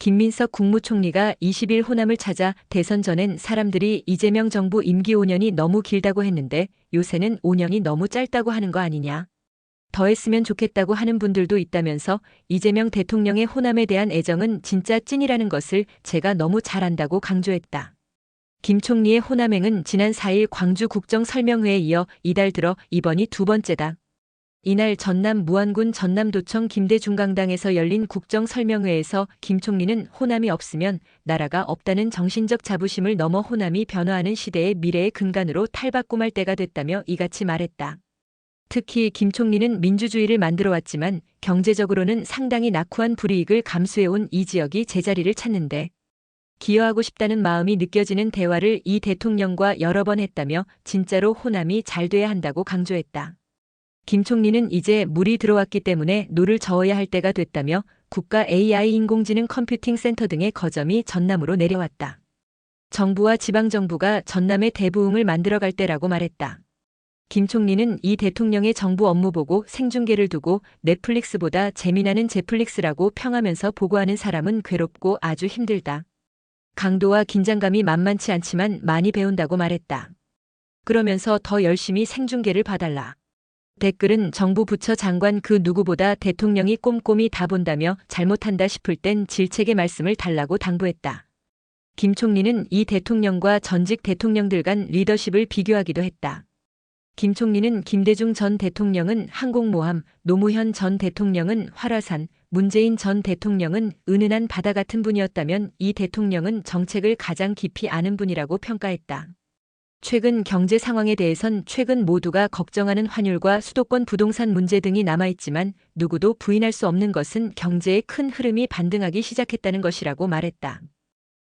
김민석 국무총리가 20일 호남을 찾아 대선 전엔 사람들이 이재명 정부 임기 5년이 너무 길다고 했는데 요새는 5년이 너무 짧다고 하는 거 아니냐. 더 했으면 좋겠다고 하는 분들도 있다면서 이재명 대통령의 호남에 대한 애정은 진짜 찐이라는 것을 제가 너무 잘 안다고 강조했다. 김 총리의 호남행은 지난 4일 광주 국정설명회에 이어 이달 들어 이번이 두 번째다. 이날 전남 무안군 전남도청 김대중강당에서 열린 국정설명회에서 김 총리는 호남이 없으면 나라가 없다는 정신적 자부심을 넘어 호남이 변화하는 시대의 미래의 근간으로 탈바꿈할 때가 됐다며 이같이 말했다. 특히 김 총리는 민주주의를 만들어 왔지만 경제적으로는 상당히 낙후한 불이익을 감수해온 이 지역이 제자리를 찾는데 기여하고 싶다는 마음이 느껴지는 대화를 이 대통령과 여러 번 했다며 진짜로 호남이 잘 돼야 한다고 강조했다. 김 총리는 이제 물이 들어왔기 때문에 노를 저어야 할 때가 됐다며 국가 AI 인공지능 컴퓨팅 센터 등의 거점이 전남으로 내려왔다. 정부와 지방정부가 전남의 대부흥을 만들어갈 때라고 말했다. 김 총리는 이 대통령의 정부 업무 보고 생중계를 두고 넷플릭스보다 재미나는 제플릭스라고 평하면서 보고하는 사람은 괴롭고 아주 힘들다. 강도와 긴장감이 만만치 않지만 많이 배운다고 말했다. 그러면서 더 열심히 생중계를 봐달라. 댓글은 정부 부처 장관 그 누구보다 대통령이 꼼꼼히 다 본다며 잘못한다 싶을 땐 질책의 말씀을 달라고 당부했다. 김 총리는 이 대통령과 전직 대통령들 간 리더십을 비교하기도 했다. 김 총리는 김대중 전 대통령은 항공모함, 노무현 전 대통령은 활화산, 문재인 전 대통령은 은은한 바다 같은 분이었다면 이 대통령은 정책을 가장 깊이 아는 분이라고 평가했다. 최근 경제 상황에 대해선 최근 모두가 걱정하는 환율과 수도권 부동산 문제 등이 남아있지만 누구도 부인할 수 없는 것은 경제의 큰 흐름이 반등하기 시작했다는 것이라고 말했다.